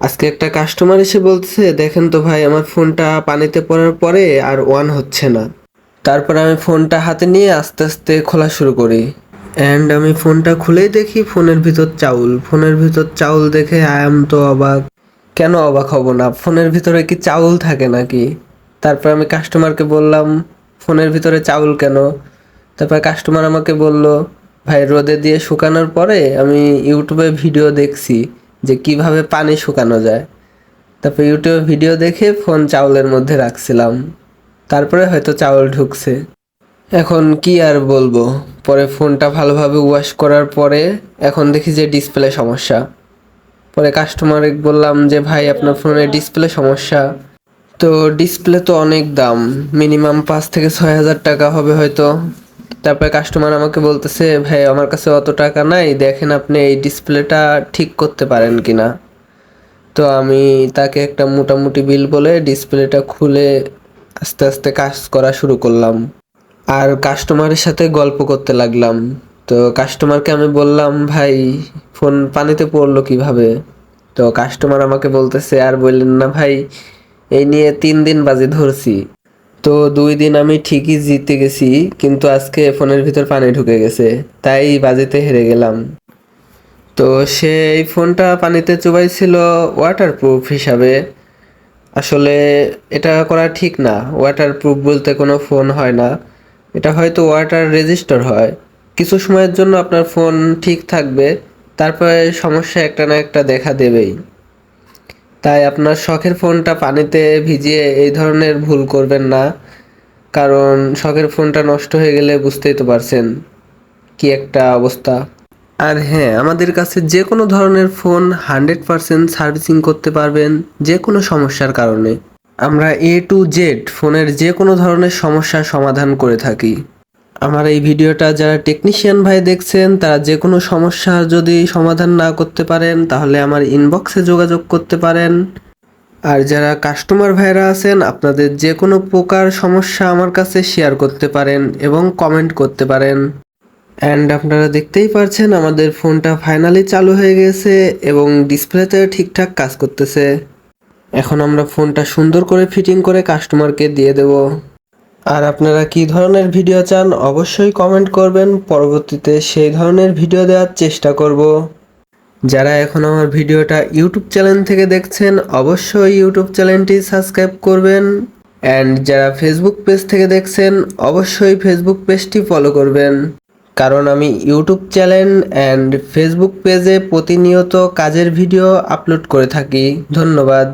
আজকে একটা কাস্টমার এসে বলছে দেখেন তো ভাই, আমার ফোনটা পানিতে পড়ার পরে আর ওয়ান হচ্ছে না। তারপর আমি ফোনটা হাতে নিয়ে আস্তে আস্তে খোলা শুরু করি। অ্যান্ড আমি ফোনটা খুলেই দেখি ফোনের ভিতর চাউল। ফোনের ভিতর চাউল দেখে আই এম তো অবাক। কেন অবাক হব না? ফোনের ভিতরে কি চাউল থাকে নাকি? তারপর আমি কাস্টমারকে বললাম, ফোনের ভিতরে চাউল কেন? তারপর কাস্টমার আমাকে বলল, ভাই, রোদে দিয়ে শুকানোর পরে আমি ইউটিউবে ভিডিও দেখছি। যে কীভাবে পানি শুকানো যায়। তারপর ইউটিউবে ভিডিও দেখে ফোন চাউলের মধ্যে রাখছিলাম। তারপরে হয়তো চাউল ঢুকছে। এখন কি আর বলব? পরে ফোনটা ভালোভাবে ওয়াশ করার পরে এখন দেখি যে ডিসপ্লে সমস্যা। পরে কাস্টমার বললাম যে, ভাই, আপনার ফোনের ডিসপ্লে সমস্যা। তো ডিসপ্লে তো অনেক দাম। মিনিমাম পাঁচ থেকে ছয় হাজার টাকা হবে হয়তো। তারপরে কাস্টমার আমাকে বলতেছে, ভাই, আমার কাছে অত টাকা নাই, দেখেন আপনি এই ডিসপ্লেটা ঠিক করতে পারেন কিনা? তো আমি তাকে একটা মোটামুটি বিল বলে ডিসপ্লেটা খুলে আস্তে আস্তে কাজ করা শুরু করলাম। আর কাস্টমারের সাথে গল্প করতে লাগলাম। তো কাস্টমারকে আমি বললাম, ভাই, ফোন পানিতে পড়ল কীভাবে? তো কাস্টমার আমাকে বলতেছে, আর বললেন না ভাই, এই নিয়ে তিন দিন বাজে ধরছি। তো দুই দিন আমি ঠিকই জিতে গেছি, কিন্তু আজকে ফোনের ভিতর পানি ঢুকে গেছে, তাই বাজিতে হেরে গেলাম। তো সে এই ফোনটা পানিতে চুবাইছিল ওয়াটারপ্রুফ হিসাবে। আসলে এটা করা ঠিক না ওয়াটারপ্রুফ বলতে কোনো ফোন হয় না। এটা হয়তো ওয়াটার রেজিস্টার হয়। কিছু সময়ের জন্য আপনার ফোন ঠিক থাকবে, তারপরে সমস্যা একটা না একটা দেখা দেবেই। তাই আপনার শখের ফোনটা পানিতে ভিজিয়ে এই ধরনের ভুল করবেন না। কারণ শখের ফোনটা নষ্ট হয়ে গেলে বুঝতেই তো পারছেন কি একটা অবস্থা। আর হ্যাঁ আমাদের কাছে যে কোনো ধরনের ফোন হান্ড্রেড পারসেন্ট সার্ভিসিং করতে পারবেন যে কোনো সমস্যার কারণে। আমরা এ টু জেড ফোনের যে কোনো ধরনের সমস্যার সমাধান করে থাকি। আমার এই ভিডিওটা যারা টেকনিশিয়ান ভাই দেখছেন, তারা যে কোনো সমস্যা যদি সমাধান না করতে পারেন, তাহলে আমার ইনবক্সে যোগাযোগ করতে পারেন। আর যারা কাস্টমার ভাইরা আছেন, আপনাদের যে কোনো প্রকার সমস্যা আমার কাছে শেয়ার করতে পারেন এবং কমেন্ট করতে পারেন। অ্যান্ড আপনারা দেখতেই পারছেন, আমাদের ফোনটা ফাইনালি চালু হয়ে গেছে এবং ডিসপ্লেতে ঠিকঠাক কাজ করতেছে। এখন আমরা ফোনটা সুন্দর করে ফিটিং করে কাস্টমারকে দিয়ে দেব। আর আপনারা কি ধরনের ভিডিও চান, অবশ্যই কমেন্ট করবেন। পরবর্তীতে সেই ধরনের ভিডিও দেওয়ার চেষ্টা করব। যারা এখন আমার ভিডিওটা ইউটিউব চ্যানেল থেকে দেখছেন, অবশ্যই ইউটিউব চ্যানেলটি সাবস্ক্রাইব করবেন। অ্যান্ড যারা ফেসবুক পেজ থেকে দেখছেন, অবশ্যই ফেসবুক পেজটি ফলো করবেন। কারণ আমি ইউটিউব চ্যানেল অ্যান্ড ফেসবুক পেজে প্রতিনিয়ত কাজের ভিডিও আপলোড করে থাকি। ধন্যবাদ।